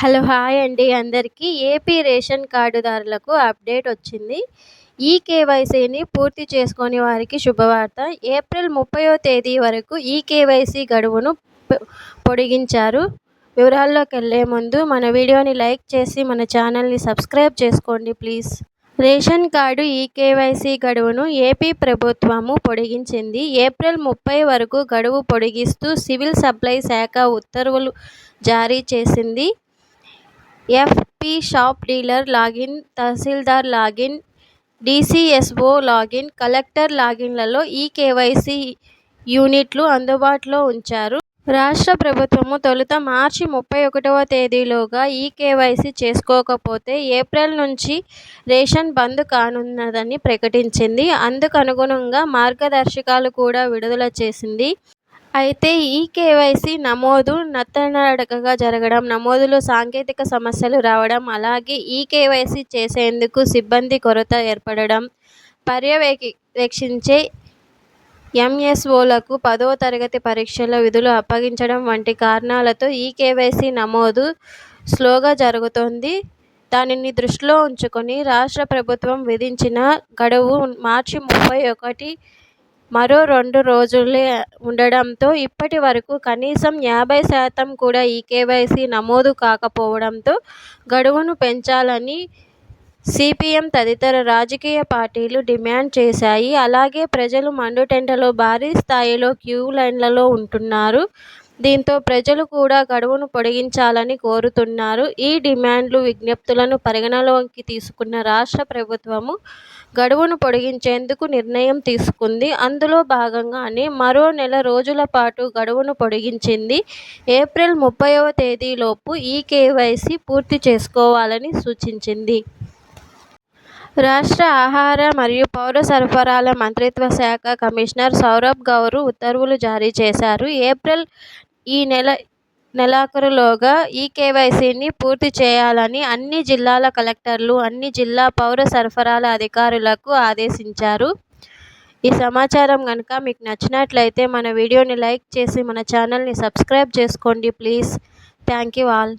Hello hi అండి. అందరికీ AP ration కార్డుదారులకు update వచ్చింది. ఈ కేవైసీని పూర్తి చేసుకొని వారికి శుభవార్త. ఏప్రిల్ ముప్పయో తేదీ వరకు ఈ కేవైసీ గడువును పొడిగించారు. వివరాల్లోకి వెళ్ళే ముందు మన వీడియోని లైక్ చేసి మన ఛానల్ని సబ్స్క్రైబ్ చేసుకోండి please. Ration card e KYC గడువును ఏపీ ప్రభుత్వము పొడిగించింది. ఏప్రిల్ ముప్పై వరకు గడువు పొడిగిస్తూ సివిల్ సప్లై శాఖ ఉత్తర్వులు జారీ చేసింది. FP shop dealer login tahsildar login DCSO login collector లాగిన్లలో e KYC యూనిట్లు అందుబాటులో ఉంచారు. రాష్ట్ర ప్రభుత్వము తొలుత మార్చి ముప్పై ఒకటవ తేదీలోగా ఈ కేవైసీ చేసుకోకపోతే ఏప్రిల్ నుంచి రేషన్ బంద్ కానున్నదని ప్రకటించింది. అందుకు అనుగుణంగా మార్గదర్శకాలు కూడా విడుదల చేసింది. అయితే ఈ కేవైసీ నమోదు నత్తనడకగా జరగడం నమోదులో సాంకేతిక సమస్యలు రావడం అలాగే ఈ కేవైసీ చేసేందుకు సిబ్బంది కొరత ఏర్పడడం పర్యవేక్షించే ఎంఎస్ఓలకు పదవ తరగతి పరీక్షల విధులు అప్పగించడం వంటి కారణాలతో ఈ కేవైసీ నమోదు స్లోగా జరుగుతోంది. దానిని దృష్టిలో ఉంచుకొని రాష్ట్ర ప్రభుత్వం విధించిన గడువు మార్చి ముప్పై ఒకటి మరో రెండు రోజులే ఉండడంతో ఇప్పటి వరకు కనీసం యాభై శాతం కూడా ఈ కేవైసీ నమోదు కాకపోవడంతో గడువును పెంచాలని సిపిఎం తదితర రాజకీయ పార్టీలు డిమాండ్ చేశాయి. అలాగే ప్రజలు మండుటెంటలో భారీ స్థాయిలో క్యూ లైన్లలో ఉంటున్నారు. దీంతో ప్రజలు కూడా గడువును పొడిగించాలని కోరుతున్నారు. ఈ డిమాండ్లు విజ్ఞప్తులను పరిగణలోకి తీసుకున్న రాష్ట్ర ప్రభుత్వము గడువును పొడిగించేందుకు నిర్ణయం తీసుకుంది. అందులో భాగంగానే మరో నెల రోజుల పాటు గడువును పొడిగించింది. ఏప్రిల్ ముప్పైవ తేదీలోపు ఈ కేవైసీ పూర్తి చేసుకోవాలని సూచించింది. రాష్ట్ర ఆహార మరియు పౌర సరఫరాల మంత్రిత్వ శాఖ కమిషనర్ సౌరభ్ గౌరు ఉత్తర్వులు జారీ చేశారు. ఏప్రిల్ ఈ నెల నెలాఖరులోగా ఈ కేవైసీని పూర్తి చేయాలని అన్ని జిల్లాల కలెక్టర్లు అన్ని జిల్లా పౌర సరఫరాల అధికారులకు ఆదేశించారు. ఈ సమాచారం కనుక మీకు నచ్చినట్లయితే మన వీడియోని లైక్ చేసి మన ఛానల్ని సబ్స్క్రైబ్ చేసుకోండి. ప్లీజ్. Thank you all.